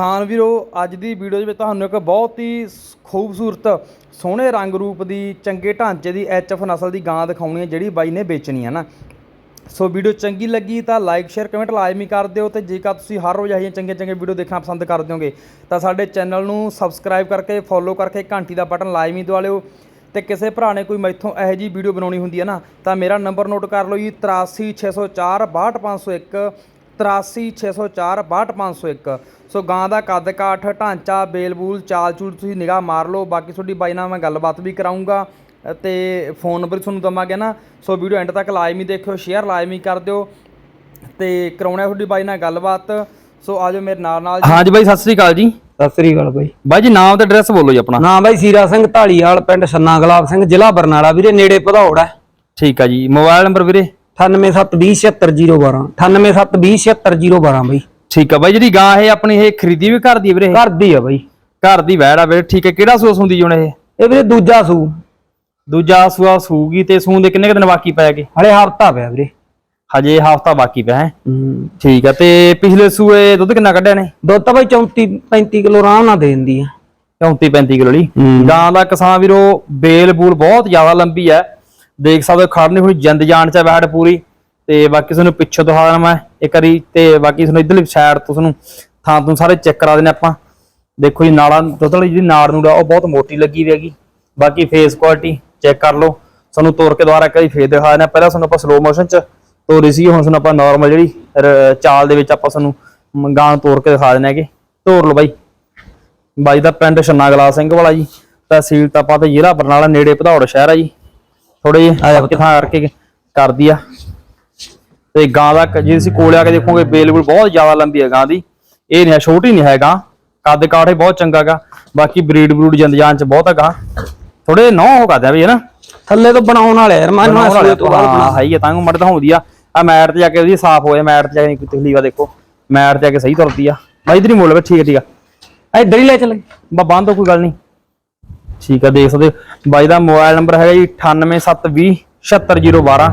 ਕਿਸਾਨ ਵੀਰੋ, ਅੱਜ ਦੀ ਵੀਡੀਓ ਦੇ ਵਿੱਚ ਤੁਹਾਨੂੰ ਇੱਕ ਬਹੁਤ ਹੀ ਸ- ਖੂਬਸੂਰਤ ਸੋਹਣੇ ਰੰਗ ਰੂਪ ਦੀ ਚੰਗੇ ਢਾਂਚੇ ਦੀ ਐਚਐਫ ਨਸਲ ਦੀ ਗਾਂ ਦਿਖਾਉਣੀ ਹੈ, ਜਿਹੜੀ ਬਾਈ ਨੇ ਵੇਚਣੀ ਹੈ ਨਾ। ਸੋ ਵੀਡੀਓ ਚੰਗੀ ਲੱਗੀ ਤਾਂ ਲਾਈਕ ਸ਼ੇਅਰ ਕਮੈਂਟ ਲਾਜ਼ਮੀ ਕਰ ਦਿਓ ਤੇ ਜੇਕਰ ਤੁਸੀਂ ਹਰ ਰੋਜ਼ ਅਜਿਹੀਆਂ ਚੰਗੇ ਚੰਗੇ ਵੀਡੀਓ ਦੇਖਣਾ ਪਸੰਦ ਕਰਦੇ ਹੋਗੇ ਤਾਂ ਸਾਡੇ ਚੈਨਲ ਨੂੰ ਸਬਸਕ੍ਰਾਈਬ ਕਰਕੇ ਫੋਲੋ ਕਰਕੇ ਘੰਟੀ ਦਾ ਬਟਨ ਲਾਜ਼ਮੀ ਦਵਾ ਲਿਓ। ਤੇ ਕਿਸੇ ਭਰਾ ਨੇ ਕੋਈ ਮੈਥੋਂ ਇਹੋ ਜਿਹੀ ਵੀਡੀਓ ਬਣਾਉਣੀ ਹੁੰਦੀ ਹੈ ਨਾ, ਤਾਂ ਮੇਰਾ ਨੰਬਰ ਨੋਟ ਕਰ ਲਓ ਜੀ 83604 62501 83604 62501 ਸੋ ਗਾਂ ਦਾ ਕੱਦ ਕਾਠ ਢਾਂਚਾ ਬੇਲ ਬੂਲ ਚਾਲ ਚੂਲ ਤੁਸੀਂ ਨਿਗਾਹ ਮਾਰ ਲਓ। ਬਾਕੀ ਤੁਹਾਡੀ ਬਾਈ ਨਾਲ ਮੈਂ ਗੱਲਬਾਤ ਵੀ ਕਰਾਉਂਗਾ ਤੇ ਫੋਨ ਨੰਬਰ ਤੁਹਾਨੂੰ ਦਵਾਂਗੇ ਨਾ। ਸੋ ਵੀਡੀਓ ਐਂਡ ਤੱਕ ਲਾਜ਼ਮੀ ਦੇਖਿਓ ਸ਼ੇਅਰ ਲਾਜ਼ਮੀ ਕਰ ਦਿਓ ਤੇ ਕਰਾਉਣਾ ਤੁਹਾਡੀ ਬਾਈ ਨਾਲ ਗੱਲਬਾਤ। ਸੋ ਆਜੋ ਮੇਰੇ ਨਾਲ ਨਾਲ ਹਾਂਜੀ ਬਾਈ ਸਤਿ ਸ੍ਰੀ ਅਕਾਲ ਜੀ। ਸਤਿ ਸ੍ਰੀ ਅਕਾਲ ਬਾਈ। ਬਾਈ ਜੀ ਨਾਮ ਤੇ ਐਡਰੈਸ ਬੋਲੋ ਜੀ ਆਪਣਾ। ਨਾਮ ਬਾਈ ਸੀਰਾ ਸਿੰਘ ਢਾਲੀਵਾਲ ਪਿੰਡ ਛੰਨਾ ਗੁਲਾਬ ਸਿੰਘ ਜ਼ਿਲ੍ਹਾ ਬਰਨਾਲਾ। ਵੀਰੇ ਨੇੜੇ ਭਦੌੜ ਹੈ। ਠੀਕ ਆ ਜੀ। ਮੋਬਾਈਲ ਨੰਬਰ ਵੀਰੇ? 9872076012 9872076012 ਬਾਈ। ਠੀਕ ਆ ਬਾਈ ਜਿਹੜੀ ਗਾਂ ਇਹ ਆਪਣੀ ਇਹ ਖਰੀਦੀ ਵੀ ਘਰ ਦੀ ਵੀਰੇ ਘਰ ਦੀ ਆ ਬਾਈ। ਘਰ ਦੀ ਵੈੜ ਆ ਵੀਰੇ ਠੀਕ ਹੈ ਕਿਹੜਾ ਸੂਸ ਹੁੰਦੀ ਜੁਣ ਇਹ? ਇਹ ਵੀਰੇ ਦੂਜਾ ਸੂ। ਦੂਜਾ ਸੂਆ ਸੂਗੀ ਤੇ ਸੂਣ ਦੇ ਕਿੰਨੇ ਕੁ ਦਿਨ ਬਾਕੀ ਪੈ ਗਏ? ਹਲੇ ਹਫਤਾ ਪਿਆ ਵੀਰੇ। ਹਜੇ ਹਫਤਾ ਬਾਕੀ ਪਿਆ ਹੈ। ਠੀਕ ਆ ਤੇ ਪਿਛਲੇ ਸੂਏ ਦੁੱਧ ਕਿੰਨਾ ਕੱਢਿਆ ਨੇ? ਦੁੱਧ ਤਾਂ ਬਾਈ 34 35 ਕਿਲੋ ਆਰਾਮ ਨਾਲ ਦੇ ਦਿੰਦੀ ਆ। 34 35 ਕਿਲੋ ਲਈ। ਗਾਂ ਦਾ ਕਿਸਾਨ ਵੀਰੋ ਬੇਲ ਬੂਲ ਬਹੁਤ ਜ਼ਿਆਦਾ ਲੰਬੀ ਹੈ ਦੇਖ ਸਕਦੇ ਹੋ ਖੜਨੀ ਹੋਈ, ਜਿੰਦ ਜਾਨ ਚ ਬੈਠ ਪੂਰੀ। ਤੇ ਬਾਕੀ ਤੁਹਾਨੂੰ ਪਿੱਛੋਂ ਦਿਖਾ ਦੇਣਾ ਮੈਂ ਇੱਕ ਵਾਰੀ, ਤੇ ਬਾਕੀ ਤੁਹਾਨੂੰ ਇਧਰਲੀ ਸਾਈਡ ਤੋਂ ਤੁਹਾਨੂੰ ਥਾਂ ਤੋਂ ਸਾਰੇ ਚੈੱਕ ਕਰਾ ਦੇਣੇ ਆਪਾਂ। ਦੇਖੋ ਜੀ, ਨਾੜਾਂ ਦੁੱਧ ਜਿਹੜੀ ਨਾੜ ਨੂੰ ਉਹ ਬਹੁਤ ਮੋਟੀ ਲੱਗੀ ਵੀ ਹੈਗੀ। ਬਾਕੀ ਫੇਸ ਕੁਆਲਿਟੀ ਚੈੱਕ ਕਰ ਲਓ। ਸਾਨੂੰ ਤੋਰ ਕੇ ਦੁਬਾਰਾ ਇੱਕ ਵਾਰੀ ਫੇਸ ਦਿਖਾ ਦੇਣਾ। ਪਹਿਲਾਂ ਤੁਹਾਨੂੰ ਆਪਾਂ ਸਲੋ ਮੋਸ਼ਨ ਚ ਤੋਰੀ ਸੀ, ਹੁਣ ਤੁਹਾਨੂੰ ਆਪਾਂ ਨਾਰਮਲ ਜਿਹੜੀ ਚਾਲ ਦੇ ਵਿੱਚ ਆਪਾਂ ਤੁਹਾਨੂੰ ਗਾਂ ਨੂੰ ਤੋੜ ਕੇ ਦਿਖਾ ਦੇਣਾ ਹੈਗੇ। ਤੋਰ ਲਓ ਬਾਈ। ਬਾਈ ਦਾ ਪਿੰਡ ਛੰਨਾ ਗਲਾ ਸਿੰਘ ਵਾਲਾ ਜੀ। ਤਹਿਸੀਲ ਤਪਾ ਤੇ ਜ਼ਿਲ੍ਹਾ ਬਰਨਾਲਾ, ਨੇੜੇ ਭਦੌੜ ਸ਼ਹਿਰ ਆ ਜੀ। ਥੋੜੇ ਜਿਹਾ ਕਿਥਾਂ ਕਰਕੇ ਕਰਦੀ ਆ। ਤੇ ਗਾਂ ਦਾ ਜੇ ਤੁਸੀਂ ਕੋਲੇ ਆ ਕੇ ਦੇਖੋਗੇ ਬੇਲਬੁਲ ਬਹੁਤ ਜ਼ਿਆਦਾ ਲੰਬੀ ਹੈ ਗਾਂ ਦੀ। ਇਹ ਨਹੀਂ ਹੈ, ਛੋਟੀ ਨਹੀਂ ਹੈ ਗਾਂ। ਕੱਦ ਕਾਠੇ ਬਹੁਤ ਚੰਗਾ ਗਾ। ਬਾਕੀ ਬਰੀਡ ਬਰੂਡ ਜੰਦਜਾਨ ਚ ਬਹੁਤ ਹੈਗਾ ਥੋੜੇ ਨੌ ਹੋ ਕਰਦੇ ਆ ਵੀ ਹੈ ਨਾ? ਥੱਲੇ ਤੋਂ ਬਣਾਉਣ ਵਾਲੇ ਯਾਰ ਮੈਂ ਸੂਏ ਤੋਂ ਬਾਅਦ ਹਾਂ ਹੈ ਤਾਂ ਮੜ ਹੁੰਦੀ ਆ। ਆ ਮੈਟ ਤੇ ਜਾ ਕੇ ਉਹਦੀ ਸਾਫ਼ ਹੋਏ ਮੈਟ ਤੇ ਜਾ ਕੇ ਕੋਈ ਤਕਲੀਫ ਆ ਦੇਖੋ। ਮੈਟ ਤੇ ਜਾ ਕੇ ਸਹੀ ਤੁਰਦੀ ਆ। ਬਾਈ ਇਧਰ ਹੀ ਮੁੱਲ ਵੇ ਠੀਕ ਹੈ ਠੀਕ ਆ। ਬਣਾ ਇੱਧਰ ਹੀ ਲੈ ਚੱਲ। ਬਾ ਬੰਦ ਕੋਈ ਗੱਲ ਨਹੀਂ। ਠੀਕ ਆ ਦੇਖ ਸਕਦੇ ਹੋ। ਬਾਈ ਦਾ ਮੋਬਾਈਲ ਨੰਬਰ ਹੈਗਾ ਜੀ 98720 76012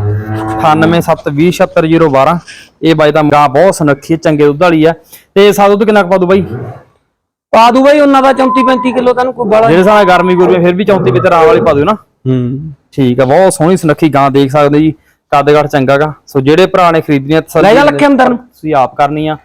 98720 76012 ਇਹ ਬਾਈ ਦਾ ਗਾਂ ਬਹੁਤ ਸੁਨੱਖੀ ਹੈ, ਚੰਗੇ ਦੁੱਧ ਵਾਲੀ ਆ। ਤੇ ਸਾ ਦੁੱਧ ਕਿੰਨਾ ਕੁ ਪਾ ਦੂ ਬਾਈ? ਪਾ ਦੂ ਬਾਈ ਉਹਨਾਂ ਦਾ 34 35 ਕਿਲੋ ਤੈਨੂੰ ਕੋਈ ਬਾਲਾ ਜਿਹੜੇ ਸਾਲ ਗਰਮੀ ਗੁਰਮੀ ਫਿਰ ਵੀ 34 ਵਿੱਚ ਵਾਲੀ ਪਾ ਦਿਓ ਨਾ। ਹੂੰ। ਠੀਕ ਆ ਬਹੁਤ ਸੋਹਣੀ ਸੁਨੱਖੀ ਗਾਂ ਦੇਖ ਸਕਦੇ ਜੀ। ਕੱਦਗੜ ਚੰਗਾ ਗਾ। ਸੋ ਜਿਹੜੇ ਭਰਾ ਨੇ ਖਰੀਦਣੀ ਆ ਤਸੱਲੀ ਲੈ ਜਾ ਨਾਲ ਲੱਖੇ ਅੰਦਰ ਨੂੰ। ਤੁਸੀਂ ਆਪ ਕਰਨੀ ਆ।